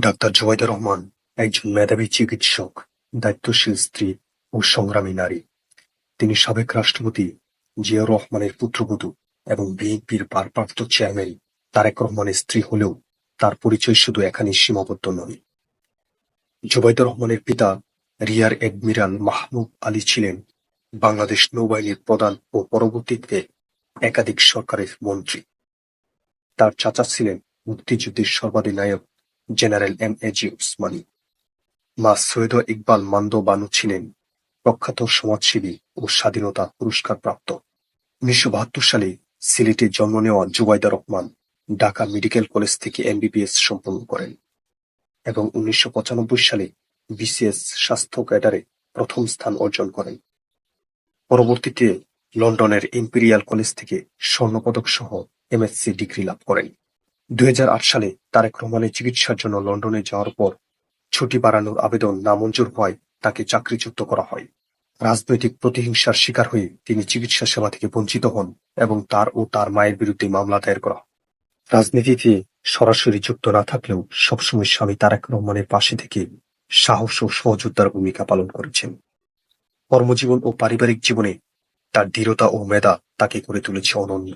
Doctor Zubaida Rahman একজন মেধাবী চিকিৎসক, দায়িত্বশীল স্ত্রী ও সংগ্রামী নারী। তিনি সাবেক রাষ্ট্রপতি জিয়াউর রহমানের পুত্রবধূ এবং বিএনপির ভারপ্রাপ্ত চেয়ারম্যান তারেক রহমানের স্ত্রী হলেও তার পরিচয় শুধু এখানেই সীমাবদ্ধ নয়। জুবাইদা রহমানের পিতা রিয়ার এডমিরাল মাহমুদ আলী ছিলেন বাংলাদেশ নৌবাহিনীর প্রধান ও পরবর্তীতে একাধিক সরকারের মন্ত্রী। তার চাচা ছিলেন মুক্তিযুদ্ধের সর্বাধিনায়ক general M A G Osmani. মা সৈয়দা ইকবাল মান্দ বানু ছিলেন প্রখ্যাত সমাজসেবী ও স্বাধীনতা পুরস্কারপ্রাপ্ত। উনিশশো বাহাত্তর সালে সিলেটে জন্ম নেওয়া জুবাইদা রহমান ঢাকা মেডিকেল কলেজ থেকে এমবিবিএস সম্পন্ন করেন এবং উনিশশো পঁচানব্বই সালে বিসিএস স্বাস্থ্য ক্যাডারে প্রথম স্থান অর্জন করেন। পরবর্তীতে লন্ডনের ইম্পেরিয়াল কলেজ থেকে স্বর্ণপদক সহ এমএসসি ডিগ্রি লাভ করেন। দুই হাজার আট সালে তারেক রহমানের চিকিৎসার জন্য লন্ডনে যাওয়ার পর ছুটি বাড়ানোর আবেদন নামঞ্জুর হওয়ায় তাকে চাকরিচ্যুত করা হয়। রাজনৈতিক প্রতিহিংসার শিকার হয়ে তিনি চিকিৎসা সেবা থেকে বঞ্চিত হন এবং তার ও তার মায়ের বিরুদ্ধে মামলা দায়ের করা হয়। রাজনীতিতে সরাসরি যুক্ত না থাকলেও সবসময় স্বামী তারেক রহমানের পাশে থেকে সাহস ও সহযোদ্ধার ভূমিকা পালন করেছেন। কর্মজীবন ও পারিবারিক জীবনে তার দৃঢ়তা ও মেধা তাকে করে তুলেছে অনন্য।